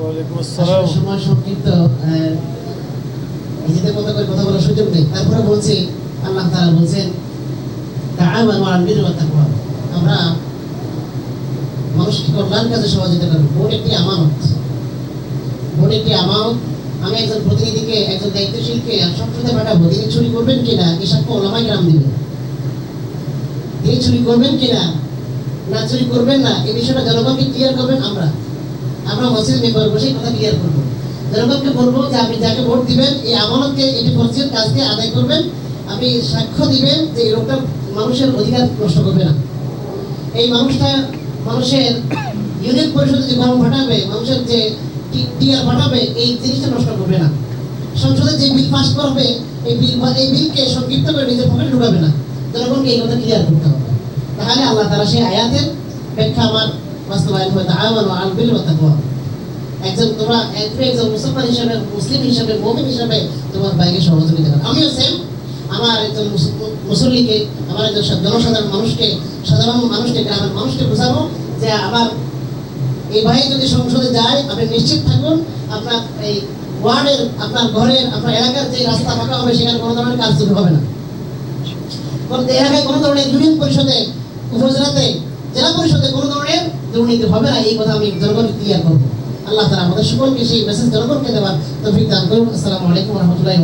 ওয়ালাইকুম আসসালাম। সময় সংক্ষিপ্ত নিজেদের মতো করে কথা বলার সুযোগ নেই। তারপরে বলছি আল্লাহ তাআলা বলছেন তাআমানু আলাল বিররি ওয়াত তাকওয়া আমরা মানুষকে কল্যাণ কাজে সহযোগিতা করব ভোট একটি আমানত। ভোট একটি আমানত। আমি একজন প্রতিনিধিকে একজন দায়িত্বশীলকে সংসদে পাঠাবো তিনি চুরি করবেন কিনা এই সাক্ষ্য ওলামাই গ্রাম দিবেন। তিনি চুরি করবেন কিনা না চুরি করবেন না এই বিষয়টা জনগণকে ক্লিয়ার করবেন আমরা। আমরা মসজিদ মেম্বার বসে কথা ক্লিয়ার করব। জনগণকে বলব যে আপনি যাকে ভোট দিবেন, এই আমানতকে, এটি ফরজের কাজকে আদায় করবেন। আপনি সাক্ষ্য দিবেন যে এই লোকটা মানুষের অধিকার নষ্ট করবে না। এই মানুষটা মানুষের ইউনিয়ন পরিষদে যে গরম ফাটাবে, মানুষের যে টিয়ার ফাটাবে, এই জিনিসটা নষ্ট করবে না। সংসদে যে বিল পাস করবে, এই বিল এই বিলকে সংক্ষিপ্ত করে নিজের পকেটে ঢুকাবে না। জনগণকে এই কথা ক্লিয়ার করতে হবে। তাহলে আল্লাহ তারা সেই আয়াতের ব্যাখ্যা আমার বাস্তবায়ন হয়ে তাআমানু আলাল বিররি ওয়াত তাকওয়া একজন তোমরা একজন একজন মুসলমান হিসাবে, মুসলিম হিসাবে, মুমিন হিসাবে তোমার বাইকে সহযোগিতা করো। আমিও সেম আমার একজন মুস- মুসল্লিকে, আমার একজন জনসাধারণ মানুষকে, সাধারণ মানুষকে, গ্রামের মানুষকে বোঝাবো যে আমার এই ভাই যদি সংসদে যায়, আপনি নিশ্চিত থাকুন, আপনার এই ওয়ার্ডের, আপনার ঘরের, আপনার এলাকার যে রাস্তা ফাঁকা হবে, সেখানে কোনো ধরনের কাজ শুরু হবে না। কোন এলাকায় কোনো ধরনের ইউনিয়ন পরিষদে, উপজেলাতে, জেলা পরিষদে কোনো দুর্নীতি হবে না, এই কথা আমি জনগণকে ক্লিয়ার করব। আল্লাহ তালা আমাদের সকলকে সেই মেসেজ জনগণকে দেওয়ার তৌফিক দান করুন আসসালামু আলাইকুম রহমতুল্লাহ